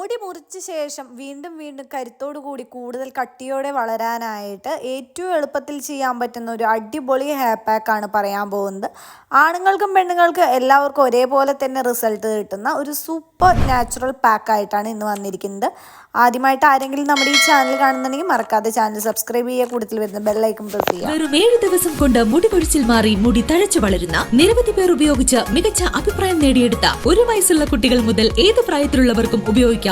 മുടി മുറിച്ച ശേഷം വീണ്ടും വീണ്ടും കരുത്തോടു കൂടി കൂടുതൽ കട്ടിയോടെ വളരാനായിട്ട് ഏറ്റവും എളുപ്പത്തിൽ ചെയ്യാൻ പറ്റുന്ന ഒരു അടിപൊളി ഹെയർ പാക്കാണ് പറയാൻ പോകുന്നത്. ആണുങ്ങൾക്കും പെണ്ണുങ്ങൾക്കും എല്ലാവർക്കും ഒരേപോലെ തന്നെ റിസൾട്ട് കിട്ടുന്ന ഒരു സൂപ്പർ നാച്ചുറൽ പാക്കായിട്ടാണ് ഇന്ന് വന്നിരിക്കുന്നത്. ആദ്യമായിട്ട് ആരെങ്കിലും നമ്മുടെ ഈ ചാനൽ കാണുന്നുണ്ടെങ്കിൽ മറക്കാതെ ചാനൽ സബ്സ്ക്രൈബ് ചെയ്യുക. കൂടുതൽ വരുന്ന ബെല്ലൈക്കും പ്രസ് ചെയ്യുക. വെറും ഏഴ് ദിവസം കൊണ്ട് മുടി കൊഴിച്ചിൽ മാറി മുടി തഴച്ചു വളരുന്ന നിരവധി പേർ ഉപയോഗിച്ച് മികച്ച അഭിപ്രായം നേടിയെടുത്ത ഒരു വയസ്സുള്ള കുട്ടികൾ മുതൽ ഏത് പ്രായത്തിലുള്ളവർക്കും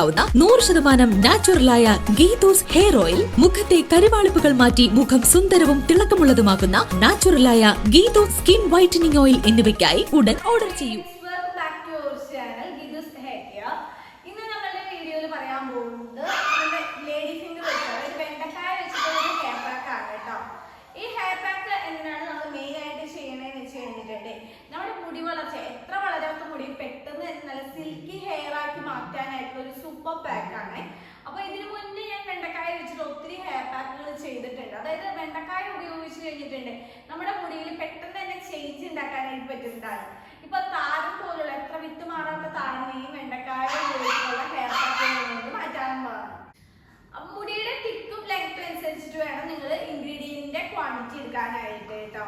ഉപയോഗിക്കാവുന്ന നൂറ് ശതമാനം നാച്ചുറലായ ഗീതോസ് ഹെയർ ഓയിൽ മുഖത്തെ കരുവാളിപ്പുകൾ മാറ്റി മുഖം സുന്ദരവും തിളക്കമുള്ളതുമാക്കുന്ന നാച്ചുറലായ ഗീതോസ് സ്കിൻ വൈറ്റനിങ് ഓയിൽ എന്നിവയ്ക്കായി ഉടൻ ഓർഡർ ചെയ്യൂ welcome back to our channel ഗിദുസ് hair care ഇന്ന് നമ്മളുടെ വീഡിയോയിൽ പറയാൻ പോകുന്നത് നമ്മുടെ ലേഡി ഫിംഗർ വെച്ച് അതായത് വെണ്ടക്കായ വെച്ചിട്ടുള്ള ഒരു ഹെയർ പാക്ക് ആണ് കേട്ടോ ഈ ഹെയർ പാക്ക് എന്താണ് നമ്മൾ മെയിൻ ആയിട്ട് ചെയ്യണതെന്ന് വെച്ച് കഴിഞ്ഞിട്ടുണ്ടെങ്കിൽ നമ്മുടെ മുടി വളർച്ച എത്ര വളരാത്ത മുടി പെട്ടെന്ന് തന്നെ നല്ല സിൽക്കി ഹെയർ ആക്കി മാറ്റാനായിട്ടുള്ള ഒരു സൂപ്പർ പാക്ക് ആണ്. അപ്പൊ ഇതിനു മുന്നേ ഞാൻ വെണ്ടക്കായ വെച്ചിട്ട് ഒത്തിരി ഹെയർ പാക്കുകൾ ചെയ്തിട്ടുണ്ട്. അതായത് വെണ്ടക്കായ ഉപയോഗിച്ച് കഴിഞ്ഞിട്ടുണ്ട്. നമ്മുടെ മുടിയിൽ പെട്ടെന്ന് തന്നെ ചേഞ്ച് ഉണ്ടാക്കാനായിട്ട് പറ്റുന്നതാണ്. ഇപ്പൊ താരം പോലുള്ള എത്ര വിത്ത് മാറാത്ത താരനെയും വെണ്ടക്കായ ഉപയോഗിച്ചുള്ള ഹെയർ പാക്കുകൾ കൊണ്ട് മാറ്റാവുന്നതാണ് അപ്പൊ മുടിയുടെ തിക്കും ലെങ്ത്തും അനുസരിച്ചിട്ട് വേണം നിങ്ങൾ ഇൻഗ്രീഡിയന്റിന്റെ ക്വാണ്ടിറ്റി എടുക്കാനായിട്ട് കേട്ടോ.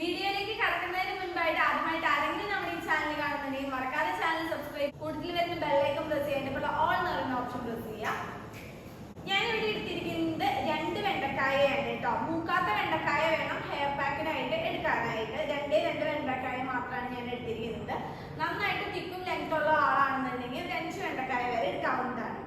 വീഡിയോയിലേക്ക് കടക്കുന്നതിന് മുൻപായിട്ട് ആദ്യമായിട്ട് ആരെങ്കിലും നമ്മുടെ ഈ ചാനൽ കാണുന്നുണ്ടെങ്കിൽ മറക്കാതെ ചാനൽ സബ്സ്ക്രൈബ് കൂടുതൽ വരുന്ന ബെല്ലൈക്കൺ പ്രസ് ചെയ്യാൻ ഇപ്പോൾ ഓൾ എന്ന് പറയുന്ന ഓപ്ഷൻ പ്രസ് ചെയ്യാം ഞാൻ ഇവിടെ എടുത്തിരിക്കുന്നത് രണ്ട് വെണ്ടക്കായയാണ് കേട്ടോ മൂക്കാത്ത വെണ്ടക്കായ വേണം ഹെയർ പാക്കിനായിട്ട് എടുക്കാനായിട്ട്. രണ്ടേ രണ്ട് വെണ്ടക്കായ മാത്രമാണ് ഞാൻ എടുത്തിരിക്കുന്നത്. നന്നായിട്ട് തിക്കും ലെങ്ത് ഉള്ള ആളാണെന്നുണ്ടെങ്കിൽ ഒരു അഞ്ച് വെണ്ടക്കായ വരെ എടുക്കാവുന്നതാണ്.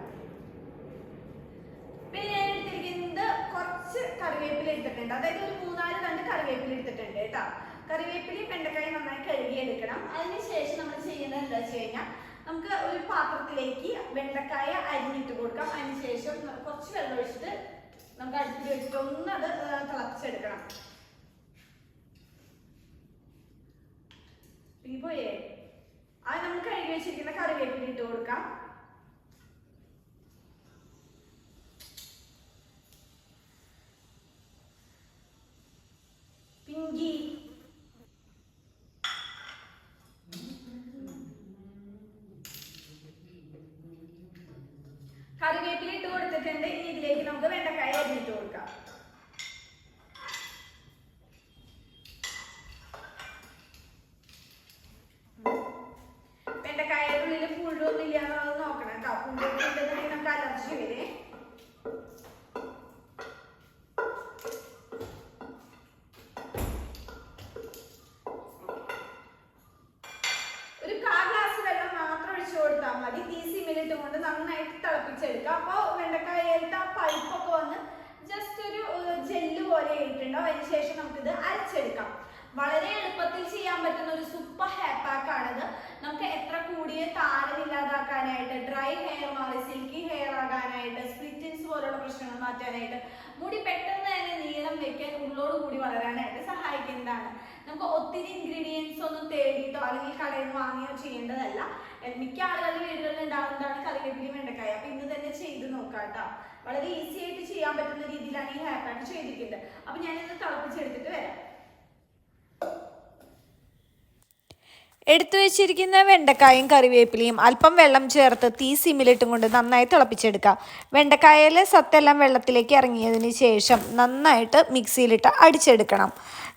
പിന്നെ ഞാൻ എടുത്തിരിക്കുന്നത് കുറച്ച് കറിവേപ്പില എടുത്തിട്ടുണ്ട്. അതായത് ഒരു മൂന്നാൽ രണ്ട് കറിവേപ്പില എടുത്തിട്ടുണ്ട് കേട്ടോ കറിവേപ്പിലയും വെണ്ടക്കായും നന്നായി കഴുകിയെടുക്കണം. അതിനുശേഷം നമ്മൾ ചെയ്യുന്നത് എന്താ വെച്ച് കഴിഞ്ഞാൽ നമുക്ക് ഒരു പാത്രത്തിലേക്ക് വെണ്ടക്കായ അരിഞ്ഞിട്ട് കൊടുക്കാം. അതിനുശേഷം ശേഷം കുറച്ച് വെള്ളം ഒഴിച്ചിട്ട് നമുക്ക് അടുപ്പിൽ വെച്ചിട്ട് ഒന്ന് അത് തിളപ്പിച്ചെടുക്കണം. പോയേ അത് നമ്മൾ കഴുകി വെച്ചിരിക്കുന്ന കറിവേപ്പില ഇട്ട് കൊടുക്കാം. പിങ്കി. കറിവേപ്പില ഇട്ട് കൊടുത്തിട്ടുണ്ട്. ഇനി ഇതിലേക്ക് നമുക്ക് വെണ്ടക്കായ അരിഞ്ഞിട്ട് കൊടുക്കാം. വെണ്ടക്കായയുടെ ഉള്ളിൽ ഇല്ലാന്നുള്ളത് നോക്കണം കേട്ടോ. പുഴുവൊക്കെ ഉണ്ടെന്നുണ്ടെങ്കിൽ നമുക്ക് അലർജി വരെ. കൊടുത്താൽ മതി. ഈ സിമ്മിലിട്ട് കൊണ്ട് നന്നായിട്ട് തിളപ്പിച്ചെടുക്കുക അപ്പോൾ വെണ്ടക്കായയിലത്തെ ആ പൈപ്പൊക്കെ വന്ന് ജസ്റ്റ് ഒരു ജെല്ല് പോലെ ആയിട്ടുണ്ടാവും. അതിന് ശേഷം നമുക്കിത് അരച്ചെടുക്കാം. വളരെ എളുപ്പത്തിൽ ചെയ്യാൻ പറ്റുന്ന ഒരു സൂപ്പർ ഹെയർ പാക്ക് ആണിത്. നമുക്ക് എത്ര കൂടിയ താരം ഇല്ലാതാക്കാനായിട്ട് ഡ്രൈ ഹെയർ മാറി സിൽക്കി ഹെയർ ആകാനായിട്ട് സ്പ്ലിറ്റിൻസ് പോലുള്ള പ്രശ്നങ്ങൾ മാറ്റാനായിട്ട് മുടി പെട്ടെന്ന് തന്നെ നീളം വെക്കാൻ ഉള്ളോട് കൂടി വളരാനായിട്ട് സഹായിക്കുന്നതാണ്. നമുക്ക് ഒത്തിരി ഇൻഗ്രീഡിയൻസ് ഒന്നും തേടിയിട്ടോ അല്ലെങ്കിൽ കടയിൽ നിന്ന് വാങ്ങിയോ ചെയ്യേണ്ടതല്ല. മിക്ക ആളുകളുടെ വീടുകളിൽ ഉണ്ടാകുന്നതാണ് കറിവേപ്പിലയും വെണ്ടക്കായ. അപ്പൊ ഇന്ന് തന്നെ ചെയ്ത് നോക്കാം കേട്ടോ. വളരെ ഈസി ആയിട്ട് ചെയ്യാൻ പറ്റുന്ന രീതിയിലാണ് ഈ ഹെയർ പാക്ക് ചെയ്തിരിക്കുന്നത്. അപ്പൊ ഞാനിത് തിളപ്പിച്ചെടുത്തിട്ട് വരാം. എടുത്തു വെച്ചിരിക്കുന്ന വെണ്ടക്കായും കറിവേപ്പിലയും അല്പം വെള്ളം ചേർത്ത് തീ സിമ്മിലിട്ടും കൊണ്ട് നന്നായി തിളപ്പിച്ചെടുക്കുക വെണ്ടക്കായയിലെ സത്തെല്ലാം വെള്ളത്തിലേക്ക് ഇറങ്ങിയതിന് ശേഷം നന്നായിട്ട് മിക്സിയിലിട്ട് അടിച്ചെടുക്കണം.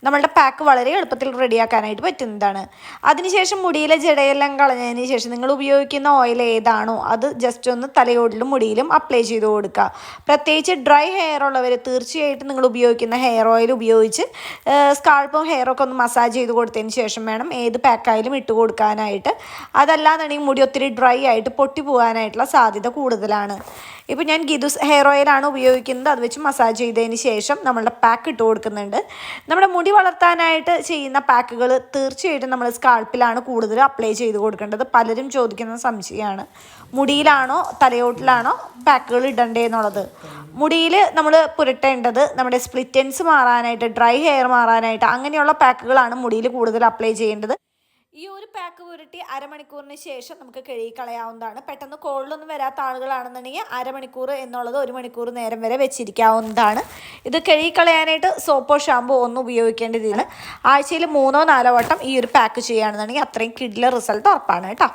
നമ്മളുടെ പാക്ക് വളരെ എളുപ്പത്തിൽ റെഡിയാക്കാനായിട്ട് പറ്റുന്നതാണ്. അതിനുശേഷം മുടിയിലെ ജടയെല്ലാം കളഞ്ഞതിന് ശേഷം നിങ്ങൾ ഉപയോഗിക്കുന്ന ഓയിൽ ഏതാണോ അത് ജസ്റ്റ് ഒന്ന് തലയോടിലും മുടിയിലും അപ്ലൈ ചെയ്ത് കൊടുക്കുക. പ്രത്യേകിച്ച് ഡ്രൈ ഹെയർ ഉള്ളവർ തീർച്ചയായിട്ടും നിങ്ങൾ ഉപയോഗിക്കുന്ന ഹെയർ ഓയിൽ ഉപയോഗിച്ച് സ്കാൾപ്പും ഹെയറൊക്കെ ഒന്ന് മസാജ് ചെയ്ത് കൊടുത്തതിന് ശേഷം വേണം ഏത് പാക്കായാലും ഇട്ട് കൊടുക്കാനായിട്ട്. അതല്ലാന്നുണ്ടെങ്കിൽ മുടി ഒത്തിരി ഡ്രൈ ആയിട്ട് പൊട്ടി പോകാനായിട്ടുള്ള സാധ്യത കൂടുതലാണ്. ഇപ്പോൾ ഞാൻ ഗിദുസ് ഹെയർ ഓയിലാണ് ഉപയോഗിക്കുന്നത്. അത് വെച്ച് മസാജ് ചെയ്തതിന് ശേഷം നമ്മളുടെ പാക്ക് ഇട്ട് കൊടുക്കുന്നുണ്ട്. നമ്മുടെ മുടി വളർത്താനായിട്ട് ചെയ്യുന്ന പാക്കുകൾ തീർച്ചയായിട്ടും നമ്മൾ സ്കാൾപ്പിലാണ് കൂടുതൽ അപ്ലൈ ചെയ്ത് കൊടുക്കേണ്ടത്. പലരും ചോദിക്കുന്ന സംശയമാണ്. മുടിയിലാണോ തലയോട്ടിലാണോ പാക്കുകൾ ഇടണ്ടേ എന്നുള്ളത്. മുടിയിൽ നമ്മൾ പുരട്ടേണ്ടത് നമ്മുടെ സ്പ്ലിറ്റൻസ് മാറാനായിട്ട് ഡ്രൈ ഹെയർ മാറാനായിട്ട് അങ്ങനെയുള്ള പാക്കുകളാണ് മുടിയിൽ കൂടുതൽ അപ്ലൈ ചെയ്യേണ്ടത്. ഈ ഒരു പാക്ക് പുരട്ടി അരമണിക്കൂറിന് ശേഷം നമുക്ക് കഴുകി കളയാവുന്നതാണ്. പെട്ടെന്ന് കോളിലൊന്നും വരാത്ത ആളുകളാണെന്നുണ്ടെങ്കിൽ അരമണിക്കൂർ എന്നുള്ളത് ഒരു മണിക്കൂർ നേരം വരെ വെച്ചിരിക്കാവുന്നതാണ്. ഇത് കഴുകി കളയാനായിട്ട് സോപ്പോ ഷാമ്പോ ഒന്നും ഉപയോഗിക്കേണ്ടതില്ല. ആഴ്ചയിൽ മൂന്നോ നാലോ വട്ടം ഈ ഒരു പാക്ക് ചെയ്യുകയാണെന്നുണ്ടെങ്കിൽ അത്രയും കിഡിലെ റിസൾട്ട് ഉറപ്പാണ് കേട്ടോ.